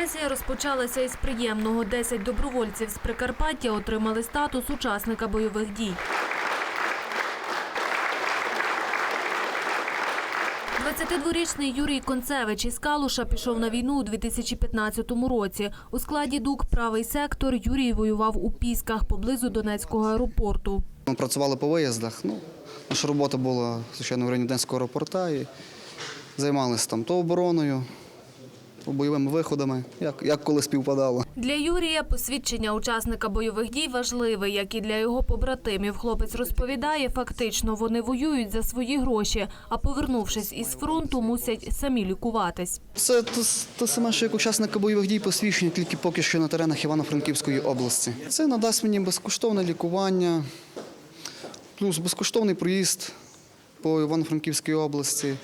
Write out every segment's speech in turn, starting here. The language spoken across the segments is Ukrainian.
Сесія розпочалася із приємного. Десять добровольців з Прикарпаття отримали статус учасника бойових дій. 22-річний Юрій Концевич із Калуша пішов на війну у 2015 році. У складі ДУК «Правий сектор» Юрій воював у Пісках поблизу Донецького аеропорту. Ми працювали по виїздах. Ну, наша робота була, звичайно, в районі Донецького аеропорта і займалися там то обороною, бойовими виходами, як, як коли співпадало. Для Юрія посвідчення учасника бойових дій важливе, як і для його побратимів. Хлопець розповідає, фактично вони воюють за свої гроші, а повернувшись із фронту, мусять самі лікуватись. Це те, те саме, що як учасника бойових дій посвідчення, тільки поки що на теренах Івано-Франківської області. Це надасть мені безкоштовне лікування, плюс безкоштовний проїзд по Івано-Франківській області,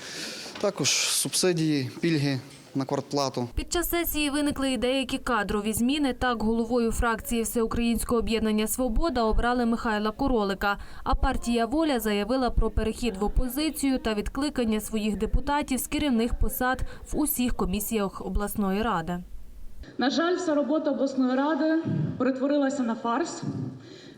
також субсидії, пільги на квартплату. Під час сесії виникли і деякі кадрові зміни. Так, головою фракції Всеукраїнського об'єднання Свобода обрали Михайла Королика. А партія Воля заявила про перехід в опозицію та відкликання своїх депутатів з керівних посад в усіх комісіях обласної ради. На жаль, вся робота обласної ради перетворилася на фарс.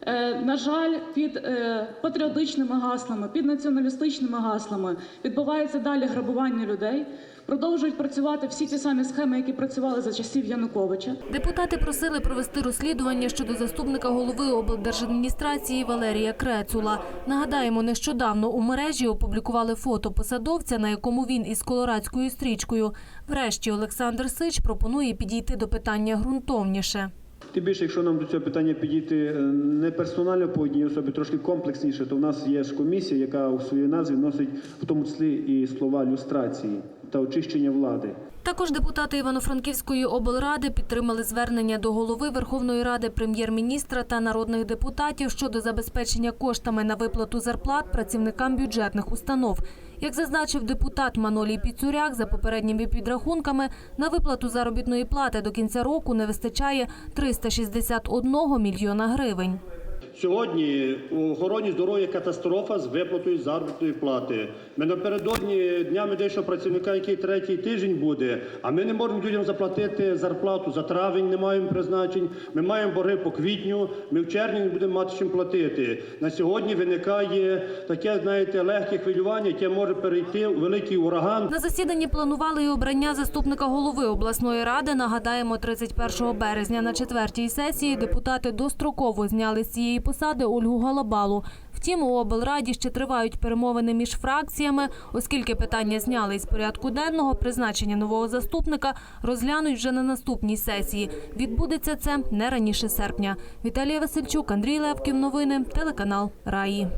Е, На жаль, під е, патріотичними гаслами, під націоналістичними гаслами відбувається далі грабування людей. Продовжують працювати всі ті самі схеми, які працювали за часів Януковича. Депутати просили провести розслідування щодо заступника голови облдержадміністрації Валерія Крецула. Нагадаємо, нещодавно у мережі опублікували фото посадовця, на якому він із колорадською стрічкою. Врешті Олександр Сич пропонує підійти до питання ґрунтовніше. Тим більше, якщо нам до цього питання підійти е, не персонально по одній особі, трошки комплексніше, то в нас є ж комісія, яка у своїй назві носить в тому числі і слова люстрації та очищення влади. Також депутати Івано-Франківської облради підтримали звернення до голови Верховної Ради прем'єр-міністра та народних депутатів щодо забезпечення коштами на виплату зарплат працівникам бюджетних установ. Як зазначив депутат Манолій Піцуряк, за попередніми підрахунками на виплату заробітної плати до кінця року не вистачає 361 мільйона гривень. Сьогодні у охороні здоров'я катастрофа з виплатою заробітної плати. Ми напередодні дня медичного працівника, який третій тиждень буде, а ми не можемо людям заплатити зарплату за травень, не маємо призначень. Ми маємо борги по квітню. Ми в червні не будемо мати чим платити. На сьогодні виникає таке, знаєте, легке хвилювання, яке може перейти у великий ураган. На засіданні планували і обрання заступника голови обласної ради. Нагадаємо, 31 березня на четвертій сесії депутати достроково зняли з цієї посади Ольгу Галабалу. Втім, у облраді ще тривають перемовини між фракціями, оскільки питання зняли із порядку денного. Призначення нового заступника розглянуть вже на наступній сесії. Відбудеться це не раніше серпня. Віталія Васильчук, Андрій Левків. Новини телеканал Раї.